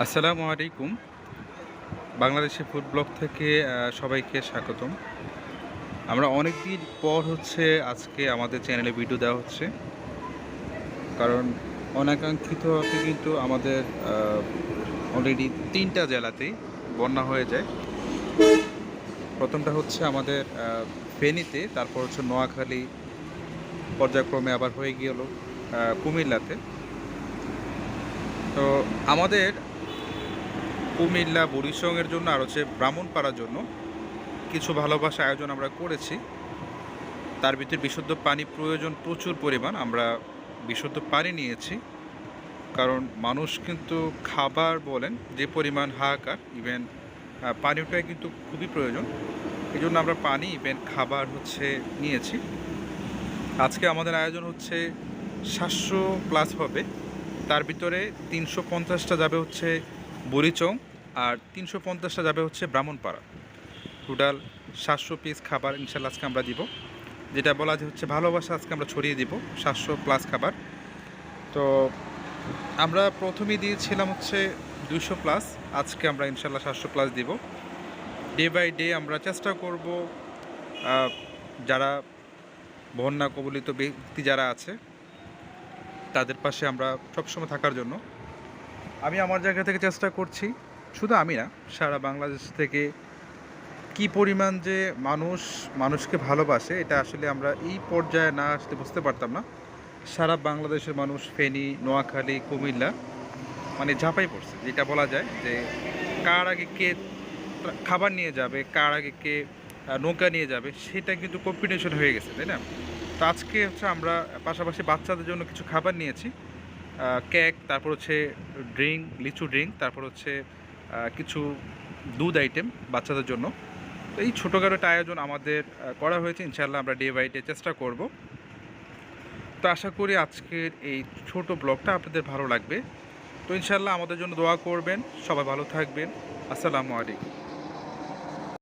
আসসালামু আলাইকুম। Bangladeshi food blog থেকে সবাইকে স্বাগতম। আমরা অনেক দিন পর হচ্ছে আজকে আমাদের চ্যানেলে ভিডিও দেওয়া হচ্ছে। কারণ অনাকাঙ্ক্ষিতভাবে কিন্তু আমাদের অলরেডি তিনটা জেলাতেই বন্যা হয়ে যায়। প্রথমটা হচ্ছে আমাদের ফেনীতে, তারপর হচ্ছে নোয়াখালী পর্যায়ক্রমে আবার হয়ে গেল কুমিল্লাতে। তো আমাদের কুমিল্লা বরিশংয়ের জন্য আর হচ্ছে ব্রাহ্মণপাড়ার জন্য কিছু ভালোবাসা আয়োজন আমরা করেছি। তার ভিতরে বিশুদ্ধ পানি প্রয়োজন প্রচুর পরিমাণ আমরা বিশুদ্ধ পানি নিয়েছি। কারণ মানুষ কিন্তু খাবার বলেন যে পরিমাণ হাহাকার ইভেন পানিটাই কিন্তু খুবই প্রয়োজন। এই জন্য আমরা পানি ইভেন খাবার হচ্ছে নিয়েছি। আজকে আমাদের আয়োজন হচ্ছে সাতশো প্লাস হবে। তার ভিতরে তিনশো পঞ্চাশটা যাবে হচ্ছে বরিচং আর তিনশো পঞ্চাশটা যাবে হচ্ছে ব্রাহ্মণপাড়া। টোটাল সাতশো পিস খাবার ইনশাল্লাহ আজকে আমরা দিব। যেটা বলা যে হচ্ছে ভালোবাসা আজকে আমরা ছড়িয়ে দিব, সাতশো প্লাস খাবার। তো আমরা প্রথমেই দিয়েছিলাম হচ্ছে দুইশো প্লাস আজকে আমরা ইনশাল্লাহ সাতশো প্লাস দিব। ডে বাই ডে আমরা চেষ্টা করব যারা বন্যা কবলিত ব্যক্তি যারা আছে তাদের পাশে আমরা সবসময় থাকার জন্য। আমি আমার জায়গা থেকে চেষ্টা করছি, শুধু আমি না, সারা বাংলাদেশ থেকে কি পরিমাণ যে মানুষ, মানুষকে ভালোবাসে, এটা আসলে আমরা এই পর্যায়ে না আসতে বুঝতে পারতাম না। সারা বাংলাদেশের মানুষ ফেনী, নোয়াখালী, কুমিল্লা মানে ঝাঁপাই পড়ছে। যেটা বলা যায় যে কার আগে কে খাবার নিয়ে যাবে, কার আগে কে নৌকা নিয়ে যাবে, সেটা কিন্তু কম্পিটিশন হয়ে গেছে, তাই না? তো আজকে হচ্ছে আমরা পাশাপাশি বাচ্চাদের জন্য কিছু খাবার নিয়েছি। কেক তারপর হচ্ছে ড্রিঙ্ক লিচু ড্রিঙ্ক তারপর হচ্ছে কিছু দুধ আইটেম বাচ্চাদের জন্য। তো এই ছোটোখাটো একটা আয়োজন আমাদের করা হয়েছে। ইনশাল্লাহ আমরা ডে বাই ডে চেষ্টা করব। তো আশা করি আজকের এই ছোট ব্লগটা আপনাদের ভালো লাগবে। তো ইনশাল্লাহ আমাদের জন্য দোয়া করবেন। সবাই ভালো থাকবেন। আসসালামু আলাইকুম।